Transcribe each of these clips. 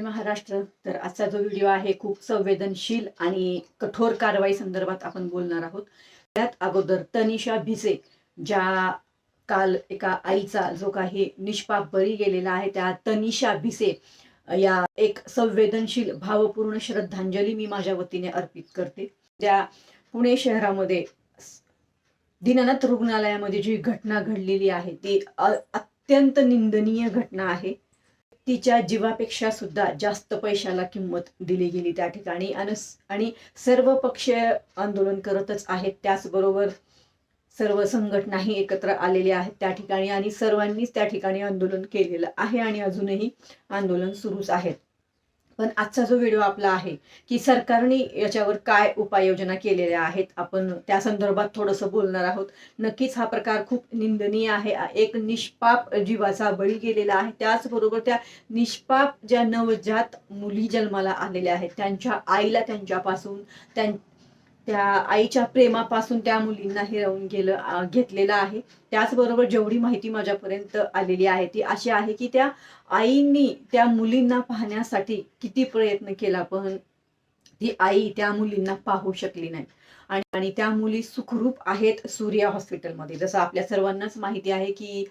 महाराष्ट्र. तर आजचा जो व्हिडिओ आहे खूप संवेदनशील आणि कठोर कारवाई संदर्भात आपण बोलणार आहोत. त्यात अगोदर तनिषा भिसे ज्या काल एका आईचा जो काही निष्पाप बळी गेलेला आहे त्या तनिषा भिसे या एक संवेदनशील भावपूर्ण श्रद्धांजली मी माझ्या वतीने अर्पित करते. त्या पुणे शहरामध्ये दीनानाथ रुग्णालयामध्ये जी घटना घडलेली आहे ती अत्यंत निंदनीय घटना आहे. तिच्या जीवापेक्षा सुद्धा जास्त पैशाला किंमत दिली गेली त्या ठिकाणी. आणि आणि सर्व पक्ष आंदोलन करतच आहेत. त्याचबरोबर सर्व संघटनाही एकत्र आलेल्या आहेत त्या ठिकाणी आणि सर्वांनीच त्या ठिकाणी आंदोलन केलेलं आहे आणि अजूनही आंदोलन सुरूच आहेत. पण आजचा जो व्हिडिओ आपला आहे की सरकारने याच्यावर काय उपाययोजना केलेल्या आहेत आपण त्या संदर्भात थोडंसं बोलणार आहोत. नक्कीच हा प्रकार खूप निंदनीय आहे. एक निष्पाप जीवाचा बळी गेलेला आहे. त्याचबरोबर त्या निष्पाप ज्या नवजात मुली जन्माला आलेल्या आहेत त्यांच्या आईला त्यांच्यापासून त्यां त्या आईच्या प्रेमापासून त्या मुलींना हिरावून गेलं घेतलेलं आहे. त्याचबरोबर जेवढी माहिती माझ्यापर्यंत आलेली आहे ती अशी आहे की त्या आईंनी त्या मुलींना पाहण्यासाठी किती प्रयत्न केला पण ती आई त्या मुलींना पाहू शकली नाही. आणि त्या मुली सुखरूप आहेत सूर्या हॉस्पिटलमध्ये. जसं आपल्या सर्वांनाच माहिती आहे की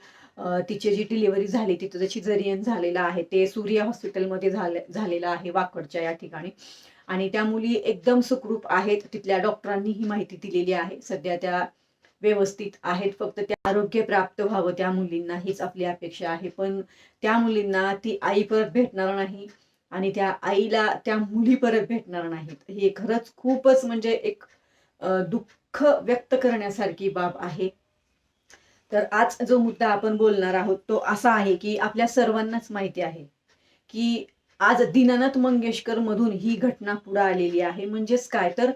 तिची जी डिलिव्हरी झाली तिथं त्याची जरियन झालेलं आहे ते सूर्या हॉस्पिटलमध्ये झाले झालेलं आहे वाकडच्या या ठिकाणी. आणि त्या मुली एकदम सुखरूप आहेत. तिथल्या डॉक्टरांनी ही माहिती दिलेली आहे. सध्या त्या व्यवस्थित आहेत. फक्त त्या आरोग्य प्राप्त व्हावं त्या मुलींना हीच आपली अपेक्षा आहे. पण त्या मुलींना ती आई परत भेटणार नाही आणि त्या आईला त्या मुली परत भेटणार नाहीत. हे खरंच खूपच म्हणजे एक दुःख व्यक्त करण्यासारखी बाब आहे. तर आज जो मुद्दा आपण बोलणार आहोत तो असा आहे की आपल्या सर्वांनाच माहिती आहे की आज दीनानाथ मंगेशकर मधून ही घटना पुढे आलेली आहे. म्हणजेच काय? तर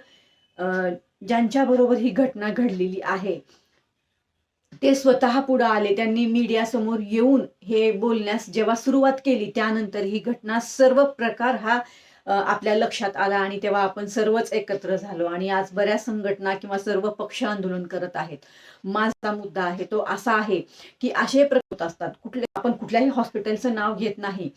अं, ज्यांच्या बरोबर ही घटना घडलेली आहे ते स्वतः पुढे आले. त्यांनी मीडिया समोर येऊन हे बोलण्यास जेव्हा सुरुवात केली त्यानंतर ही घटना सर्व प्रकार हा आपल्या लक्षात आला आणि तेव्हा आपण सर्वच एकत्र झालो आणि आज बऱ्याच संघटना किंवा सर्व पक्ष आंदोलन करत आहेत. माझा मुद्दा आहे तो असा आहे की असे प्रकृत असतात कुठले आपण कुठल्याही हॉस्पिटलचं नाव घेत नाही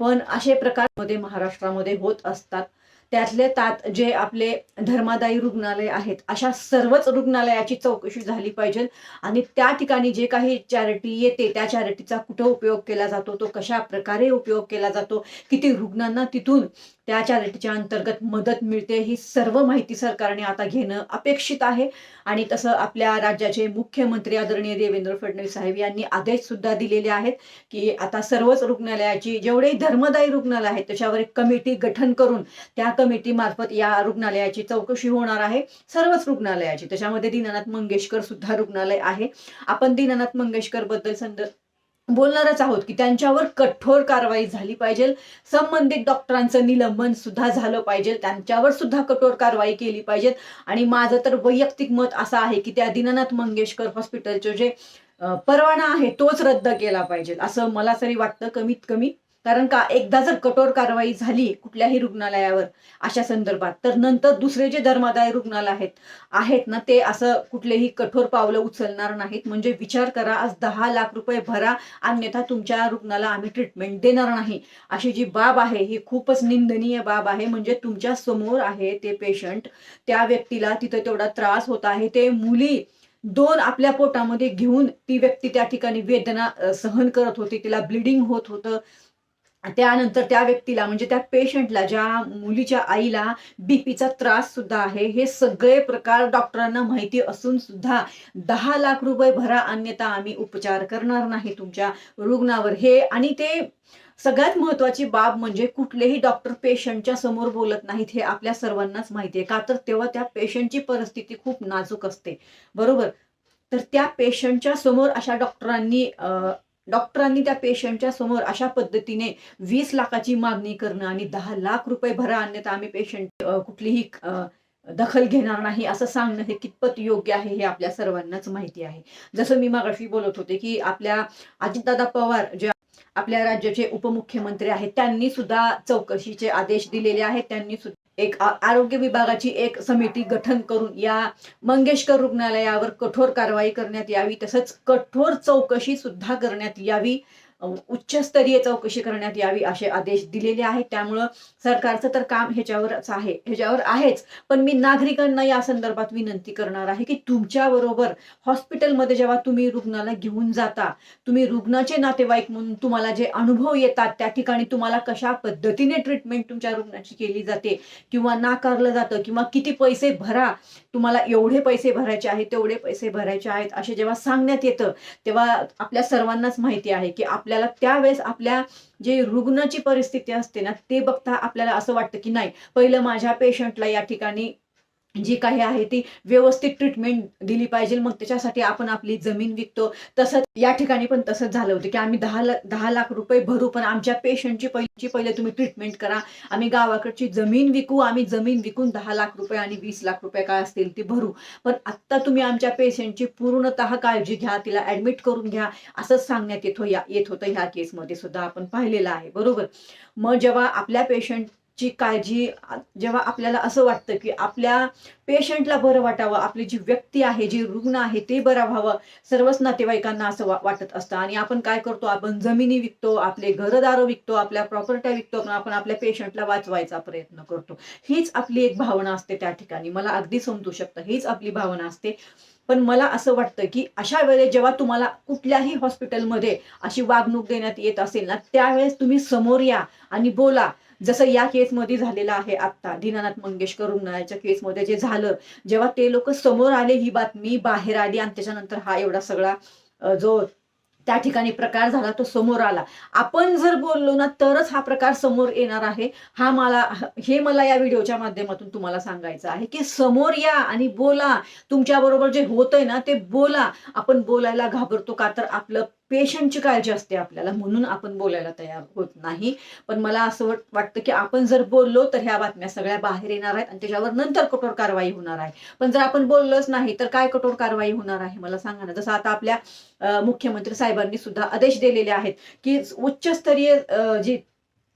पण असे प्रकारमध्ये महाराष्ट्रामध्ये होत असतात. त्यातले त्यात जे आपले धर्मादायी रुग्णालय आहेत अशा सर्वच रुग्णालयाची चौकशी झाली पाहिजे. आणि त्या ठिकाणी जे काही चॅरिटी येते त्या चॅरिटीचा कुठं उपयोग केला जातो तो कशा प्रकारे उपयोग केला जातो किती रुग्णांना तिथून त्या चॅरिटीच्या अंतर्गत मदत मिळते ही सर्व माहिती सरकारने आता घेणं अपेक्षित आहे. आणि तसं आपल्या राज्याचे मुख्यमंत्री आदरणीय देवेंद्र फडणवीस साहेब यांनी आदेश सुद्धा दिलेले आहेत की आता सर्वच रुग्णालयाची जेवढे धर्मदायी रुग्णालय आहेत त्याच्यावर एक कमिटी गठन करून त्या कमिटी मार्फत या रुग्णालयाची चौकशी होणार आहे. सर्वच रुग्णालयाची. त्याच्यामध्ये दीनानाथ मंगेशकर सुद्धा रुग्णालय आहे. आपण दीनानाथ मंगेशकरबद्दल संद बोलणारच आहोत की त्यांच्यावर कठोर कारवाई झाली पाहिजे. संबंधित डॉक्टरांचं निलंबन सुद्धा झालं पाहिजे. त्यांच्यावर सुद्धा कठोर कारवाई केली पाहिजे. आणि माझं तर वैयक्तिक मत असं आहे की त्या दीनानाथ मंगेशकर हॉस्पिटलचे जे परवाना आहे तोच रद्द केला पाहिजे. असं मला तरी वाटतं कमीत कमी. कारण का एकदा जर कठोर कारवाई झाली कुठल्याही रुग्णालयावर अशा संदर्भात तर नंतर दुसरे जे धर्मादाय रुग्णालय आहेत आहेत ना ते असं कुठलेही कठोर पावलं उचलणार नाहीत. म्हणजे विचार करा आज दहा लाख रुपये भरा अन्यथा तुमच्या रुग्णाला आम्ही ट्रीटमेंट देणार नाही. अशी जी बाब आहे ही खूपच निंदनीय बाब आहे. म्हणजे तुमच्यासमोर आहे ते पेशंट त्या व्यक्तीला तिथं तेवढा त्रास होत आहे. ते मुली दोन आपल्या पोटामध्ये घेऊन ती व्यक्ती त्या ठिकाणी वेदना सहन करत होती. तिला ब्लिडिंग होत होतं. त्यानंतर त्या व्यक्तीला म्हणजे त्या पेशंटला ज्या मुलीच्या आईला बीपीचा त्रास सुद्धा आहे हे सगळे प्रकार डॉक्टरांना माहिती असून सुद्धा दहा लाख रुपये भरा अन्यथा आम्ही उपचार करणार नाही तुमच्या रुग्णावर. हे आणि ते सगळ्यात महत्वाची बाब म्हणजे कुठलेही डॉक्टर पेशंटच्या समोर बोलत नाहीत हे आपल्या सर्वांनाच माहिती आहे. का तर तेव्हा त्या पेशंटची परिस्थिती खूप नाजूक असते. बरोबर? तर त्या पेशंटच्या समोर अशा डॉक्टरांनी डॉक्टरांनी त्या पेशंटच्या समोर अशा पद्धतीने वीस लाखाची मागणी करणं आणि दहा लाख रुपये भरा अन्यथा आम्ही पेशंट कुठलीही दखल घेणार नाही असं सांगणं हे कितपत योग्य आहे हे आपल्या सर्वांनाच माहिती आहे. जसं मी मागाशी बोलत होते की आपल्या अजितदादा पवार जे आपल्या राज्याचे उपमुख्यमंत्री आहेत. त्यांनी सुद्धा चौकशीचे आदेश दिलेले आहेत. त्यांनी सुद्धा एक आरोग्य विभागाची एक समिती गठन करून या मंगेशकर रुग्णालयावर कठोर कारवाई करण्यात यावी. तसंच कठोर चौकशी सुद्धा करण्यात यावी. उच्चस्तरीय चौकशी करण्यात यावी असे आदेश दिलेले आहेत. त्यामुळं सरकारचं तर काम ह्याच्यावरच आहे ह्याच्यावर आहेच. पण मी नागरिकांना या संदर्भात विनंती करणार आहे की तुमच्या बरोबर हॉस्पिटलमध्ये जेव्हा तुम्ही रुग्णाला घेऊन जाता तुम्ही रुग्णाचे नातेवाईक म्हणून तुम्हाला जे अनुभव येतात त्या ठिकाणी तुम्हाला कशा पद्धतीने ट्रीटमेंट तुमच्या रुग्णाची केली जाते किंवा नाकारलं जातं किंवा किती पैसे भरा तुम्हाला एवढे पैसे भरायचे आहेत तेवढे पैसे भरायचे आहेत असे जेव्हा सांगण्यात येतं तेव्हा आपल्या सर्वांनाच माहिती आहे की आपल्याला त्यावेळेस आपल्या जे रुग्णाची परिस्थिती असते ना ते बघता आपल्याला असं वाटतं की नाही पहिलं माझ्या पेशंटला या ठिकाणी जी काही आहे ती व्यवस्थित ट्रीटमेंट दिली पाहिजे. मग त्याच्यासाठी आपण आपली जमीन विकतो. तसंच या ठिकाणी पण तसंच झालं होतं की आम्ही दहा लाख दहा लाख रुपये भरू पण आमच्या पेशंटची पहिलीची पहिले तुम्ही ट्रीटमेंट करा. आम्ही गावाकडची जमीन विकू आम्ही जमीन विकून दहा लाख रुपये आणि वीस लाख रुपये काय असतील ती भरू. पण आत्ता तुम्ही आमच्या पेशंटची पूर्णतः काळजी घ्या तिला ऍडमिट करून घ्या. असंच सांगण्यात येत हो- या येत होतं ह्या केसमध्ये सुद्धा आपण पाहिलेलं आहे. बरोबर? मग जेव्हा आपल्या पेशंट ची काळजी जेव्हा आपल्याला असं वाटतं की आपल्या पेशंटला बरं वाटावं आपली जी व्यक्ती आहे जी रुग्ण आहे ते बरं व्हावं सर्वच नातेवाईकांना असं वा- वाटत असतं. आणि आपण काय करतो आपण जमिनी विकतो आपले घरदार विकतो आपल्या प्रॉपर्ट्या विकतो पण आपण आपल्या पेशंटला वाचवायचा प्रयत्न करतो. हीच आपली एक भावना असते त्या ठिकाणी. मला अगदी समजू शकतं. हीच आपली भावना असते. पण मला असं वाटतं की अशा वेळेस जेव्हा तुम्हाला कुठल्याही हॉस्पिटलमध्ये अशी वागणूक देण्यात येत असेल ना त्यावेळेस तुम्ही समोर या आणि बोला. जसं या केसमध्ये झालेलं आहे आत्ता दीनानाथ मंगेशकर रुग्णालयाच्या केसमध्ये जे झालं जेव्हा ते लोक समोर आले ही बातमी बाहेर आली आणि त्याच्यानंतर हा एवढा सगळा जो त्या ठिकाणी प्रकार झाला तो समोर आला. आपण जर बोललो ना तरच हा प्रकार समोर येणार आहे. हा मला हे मला या व्हिडिओच्या माध्यमातून तुम्हाला सांगायचं आहे की समोर या आणि बोला. तुमच्या बरोबर जे होतंय ना ते बोला. आपण बोलायला घाबरतो का? तर आपलं पेशंटची काळजी असते आपल्याला म्हणून आपण बोलायला तयार होत नाही. पण मला असं वाटतं की आपण जर बोललो तर ह्या बातम्या सगळ्या बाहेर येणार आहेत आणि त्याच्यावर नंतर कठोर कारवाई होणार आहे. पण जर आपण बोललोच नाही तर काय कठोर कारवाई होणार आहे मला सांगा ना? जसं आता आपल्या मुख्यमंत्री साहेबांनी सुद्धा आदेश दिलेले आहेत की उच्चस्तरीय जी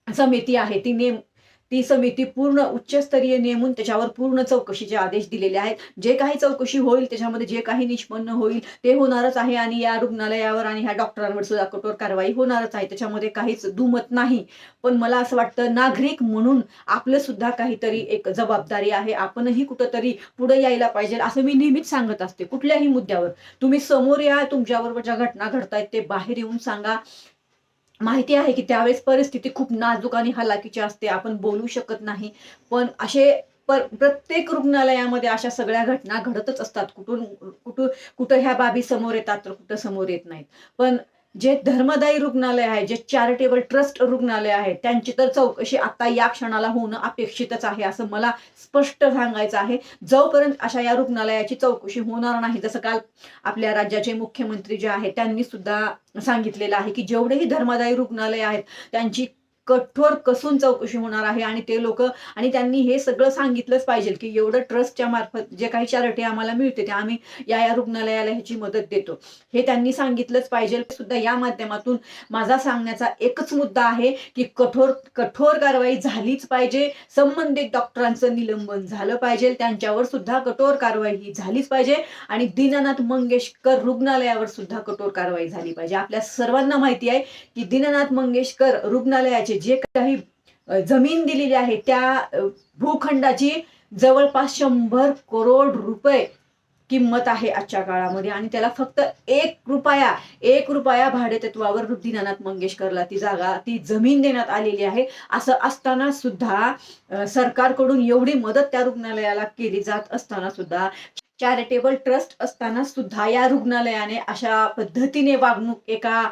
समिती आहे ती नेम ती समिती पूर्ण उच्चस्तरीय नेमून त्याच्यावर पूर्ण चौकशीचे आदेश दिलेले आहेत. जे काही चौकशी होईल त्याच्यामध्ये जे काही निष्पन्न होईल ते होणारच आहे आणि या रुग्णालयावर आणि ह्या डॉक्टरांवर सुद्धा कठोर कारवाई होणारच आहे. त्याच्यामध्ये काहीच दुमत नाही. पण मला असं वाटतं नागरिक म्हणून आपलं सुद्धा काहीतरी एक जबाबदारी आहे. आपणही कुठंतरी पुढे यायला पाहिजे असं मी नेहमीच सांगत असते कुठल्याही मुद्द्यावर. तुम्ही समोर या तुमच्याबरोबर ज्या घटना घडतायत ते बाहेर येऊन सांगा. माहिती आहे की त्यावेळेस परिस्थिती खूप नाजूक आणि हलाखीची असते आपण बोलू शकत नाही. पण असे पर प्रत्येक रुग्णालयामध्ये अशा सगळ्या घटना घडतच असतात. कुठून कुठून कुठं ह्या बाबी समोर येतात तर कुठं समोर येत नाहीत. पण जे धर्मदायी रुग्णालय आहे जे चॅरिटेबल ट्रस्ट रुग्णालय आहे त्यांची तर चौकशी आता या क्षणाला होणं अपेक्षितच आहे असं मला स्पष्ट सांगायचं आहे. जोपर्यंत अशा या रुग्णालयाची चौकशी होणार नाही जसं काल आपल्या राज्याचे मुख्यमंत्री जे आहेत त्यांनी सुद्धा सांगितलेलं आहे की जेवढेही धर्मदायी रुग्णालय आहेत त्यांची कठोर कसून चौकशी होणार आहे आणि ते लोक आणि त्यांनी हे सगळं सांगितलंच पाहिजे की एवढं ट्रस्टच्या मार्फत जे काही चॅरिटी आम्हाला मिळते ते आम्ही या या रुग्णालयाला ह्याची मदत देतो. हे त्यांनी सांगितलंच पाहिजे. सुद्धा या माध्यमातून माझा सांगण्याचा एकच मुद्दा आहे की कठोर कठोर कारवाई झालीच पाहिजे. संबंधित डॉक्टरांचं निलंबन झालं पाहिजे. त्यांच्यावर सुद्धा कठोर कारवाई ही झालीच पाहिजे. आणि दीनानाथ मंगेशकर रुग्णालयावर सुद्धा कठोर कारवाई झाली पाहिजे. आपल्या सर्वांना माहिती आहे की दीनानाथ मंगेशकर रुग्णालयाचे जे काही जमीन दिलेली आहे त्या भूखंडाची जवळपास शंभर करोड रुपये किंमत आहे आजच्या काळामध्ये. आणि त्याला फक्त एक रुपया एक रुपया भाडेतत्वावर दीनानाथ मंगेशकरला ती जागा ती जमीन देण्यात आलेली आहे. असं असताना सुद्धा सरकारकडून एवढी मदत त्या रुग्णालयाला केली जात असताना सुद्धा चॅरिटेबल ट्रस्ट असताना सुद्धा या रुग्णालयाने अशा पद्धतीने वागणूक एका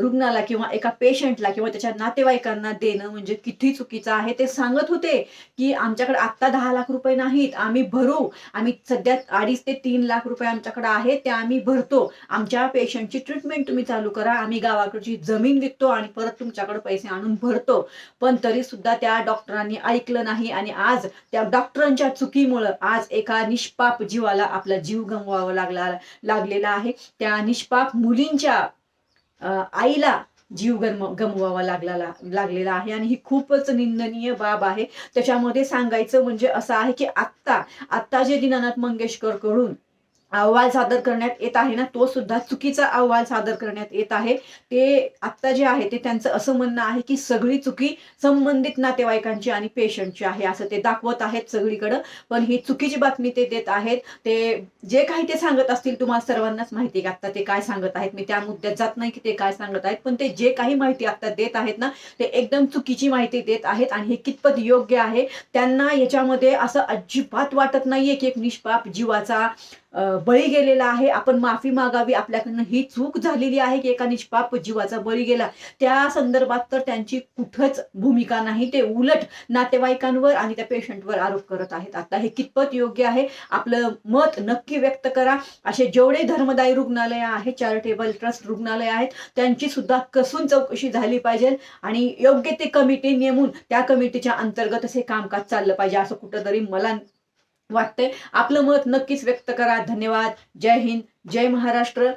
रुग्णाला किंवा एका पेशंटला किंवा त्याच्या नातेवाईकांना देणं म्हणजे किती चुकीचं आहे ते सांगत होते की आमच्याकडे आत्ता दहा लाख रुपये नाहीत आम्ही भरू. आम्ही सध्या अडीच ते तीन लाख रुपये आमच्याकडे आहेत ते आम्ही भरतो. आमच्या पेशंटची ट्रीटमेंट तुम्ही चालू करा आम्ही गावाकडची जमीन विकतो आणि परत तुमच्याकडे पैसे आणून भरतो. पण तरी सुद्धा त्या डॉक्टरांनी ऐकलं नाही आणि आज त्या डॉक्टरांच्या चुकीमुळं आज एका निष्पाप जीवाला आपला जीव गमवावा लागला लागलेला आहे. त्या निष्पाप मुलींच्या आईला जीव गम गमवावा लागला लागलेला आहे. आणि ही खूपच निंदनीय बाब आहे. त्याच्यामध्ये सांगायचं म्हणजे असं आहे की आत्ता आत्ता जे दीनानाथ मंगेशकरकडून अहवाल सादर करण्यात येत आहे ना तो सुद्धा चुकीचा अहवाल सादर करण्यात येत आहे. ते आत्ता जे आहे ते त्यांचं असं म्हणणं आहे की सगळी चुकी संबंधित नातेवाईकांची आणि पेशंटची आहे असं ते दाखवत आहेत सगळीकडं. पण ही चुकीची बातमी ते देत आहेत. ते जे काही ते सांगत असतील तुम्हाला सर्वांनाच माहिती आहे आत्ता आता ते काय सांगत आहेत. मी त्या मुद्द्यात जात नाही की ते काय सांगत आहेत. पण ते जे काही माहिती आता देत आहेत ना ते एकदम चुकीची माहिती देत आहेत आणि हे कितपत योग्य आहे त्यांना याच्यामध्ये असं अजिबात वाटत नाहीये की एक निष्पाप जीवाचा बळी गेलेला आहे. आपण माफी मागावी. आपल्याकडनं ही चूक झालेली आहे की एका निष्पाप जीवाचा बळी गेला. त्या संदर्भात तर त्यांची कुठंच भूमिका नाही. ते उलट नातेवाईकांवर आणि त्या पेशंटवर आरोप करत आहेत. आता हे कितपत योग्य आहे? आपलं मत नक्की व्यक्त करा. असे जेवढे धर्मदायी रुग्णालय आहेत चॅरिटेबल ट्रस्ट रुग्णालय आहेत त्यांची सुद्धा कसून चौकशी झाली पाहिजे आणि योग्य ते कमिटी नेमून त्या कमिटीच्या अंतर्गत असे कामकाज चाललं पाहिजे असं कुठंतरी मला वाटतंय. आपलं मत नक्कीच व्यक्त करा. धन्यवाद. जय हिंद. जय महाराष्ट्र.